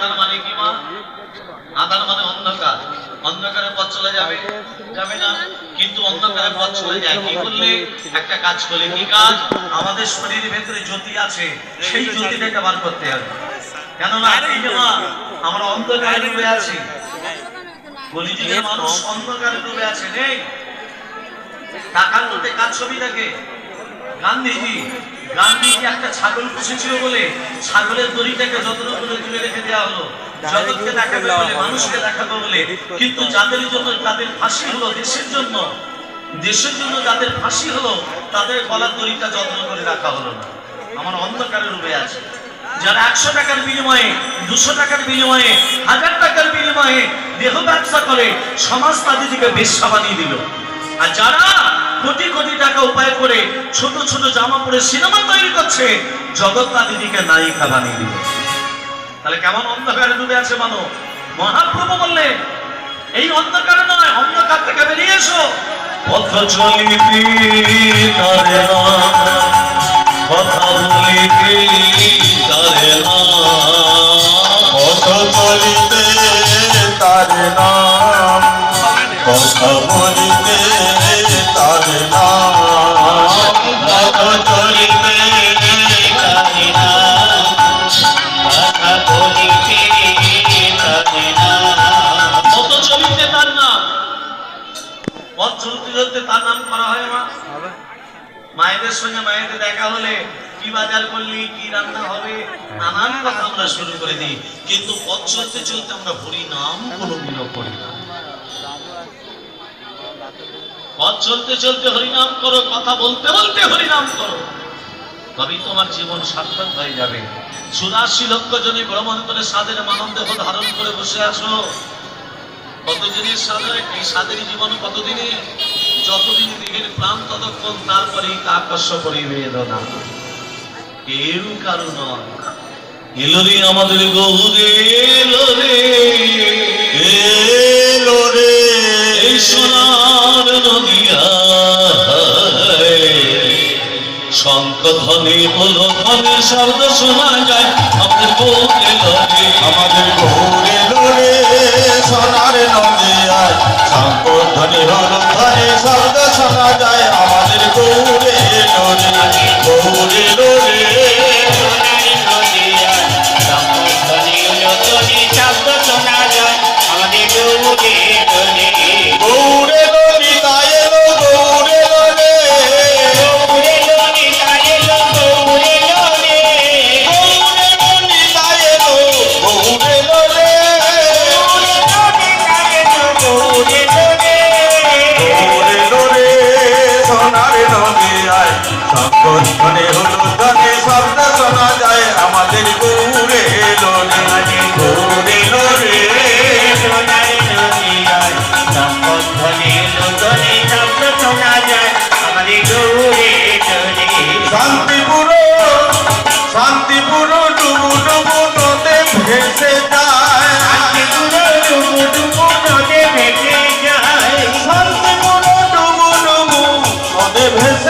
আধার মানে কি মা? আধার মানে অন্ধকার। অন্ধকারে পথ চলে যাবে। যাবে না কিন্তু অন্ধকারে পথ চলে যায়। কি করলে? একটা কাজ করলে কি কাজ? আমাদের শরীরের ভেতরে জ্যোতি আছে। সেই জ্যোতিটাকে বার করতে হবে। কেননা এই যে মা আমরা অন্ধকারে ডুবে আছি। কলিযুগের মানুষ অন্ধকারে ডুবে আছে। নেই। টাকার মধ্যে কাজ ছবি থাকে গান্ধীজি গান্ধীজি একটা ছাগল পুষেছিল বলে ছাগলের দড়িটাকে যত্ন করে তুলে রেখে দেওয়া হলো জগৎকে দেখাবে বলে মানুষকে দেখাবে বলে কিন্তু যাদের জন্য তাদের ফাঁসি হলো দেশের জন্য দেশের জন্য যাদের ফাঁসি হলো তাদের গলার দড়িটা যত্ন করে রাখা হলো না। আমার অন্ধকারে ডুবে আছে। যারা একশো টাকার বিনিময়ে দুশো টাকার বিনিময়ে হাজার টাকার বিনিময়ে দেহ ব্যবসা করে সমাজ তাদেরকে বেশ্যা বানিয়ে দিল। আর যারা কোটি কোটি টাকা উপায় করে ছোট ছোট জামা পরে সিনেমা তৈরি করছে। জগৎ তাদেরকে নায়িকা বানিয়ে দিল। তাহলে কেমন অন্ধকারে ডুবে আছে মানো মহাপ্রভু বললেন, এই অন্ধকারে নয়, অন্ধকার থেকে বেরিয়ে এসো। পথ চলিতে তারে কথা বলিতে তারে তার নাম পথ চলতে চলতে তার নাম করা হয় মা। মায়েদের সঙ্গে মায়েদের দেখা হলে কি বাজার করলি কি রান্না হবে নানান কথা আমরা শুরু করে দিই। কিন্তু পথ চলতে আমরা কোনোদিনও করি না। পথ চলতে চলতে হরিনাম করো কথা বলতে বলতে হরিনাম করো। তবেই তোমার জীবন সার্থক হয়ে যাবে। চুরাশি লক্ষ জনে ভ্রমণ করে সাদের মানব দেহ ধারণ করে বসে আছো। কতদিনের সাদের এই সাদের জীবন কতদিনে, যতদিন দেহের প্রাণ ততক্ষণ তারপরেই কাকস্য পরিবেদনা কেউ কারও নয়। আমাদের গৌরে এই সোনার নদিয়া শঙ্খ ধ্বনি বল ধ্বনি শব্দ শোনা যায়। আমাদের লগে আমাদের গৌরে সোনার নদিয়ায় শঙ্কর ধ্বনি হল ধ্বনি শব্দ শোনা যায় আমাদের গৌরে নরে গৌরে লোরে হল শব্দ শোনা যায়। আমাদের গৌরে লোরে গৌরে লোরে শান্তিপুর শান্তিপুর ডুবু ডুবু ভেসে যায়। শান্তিপুর ডুবু ডুবু নদে ভেসে যায় ফুল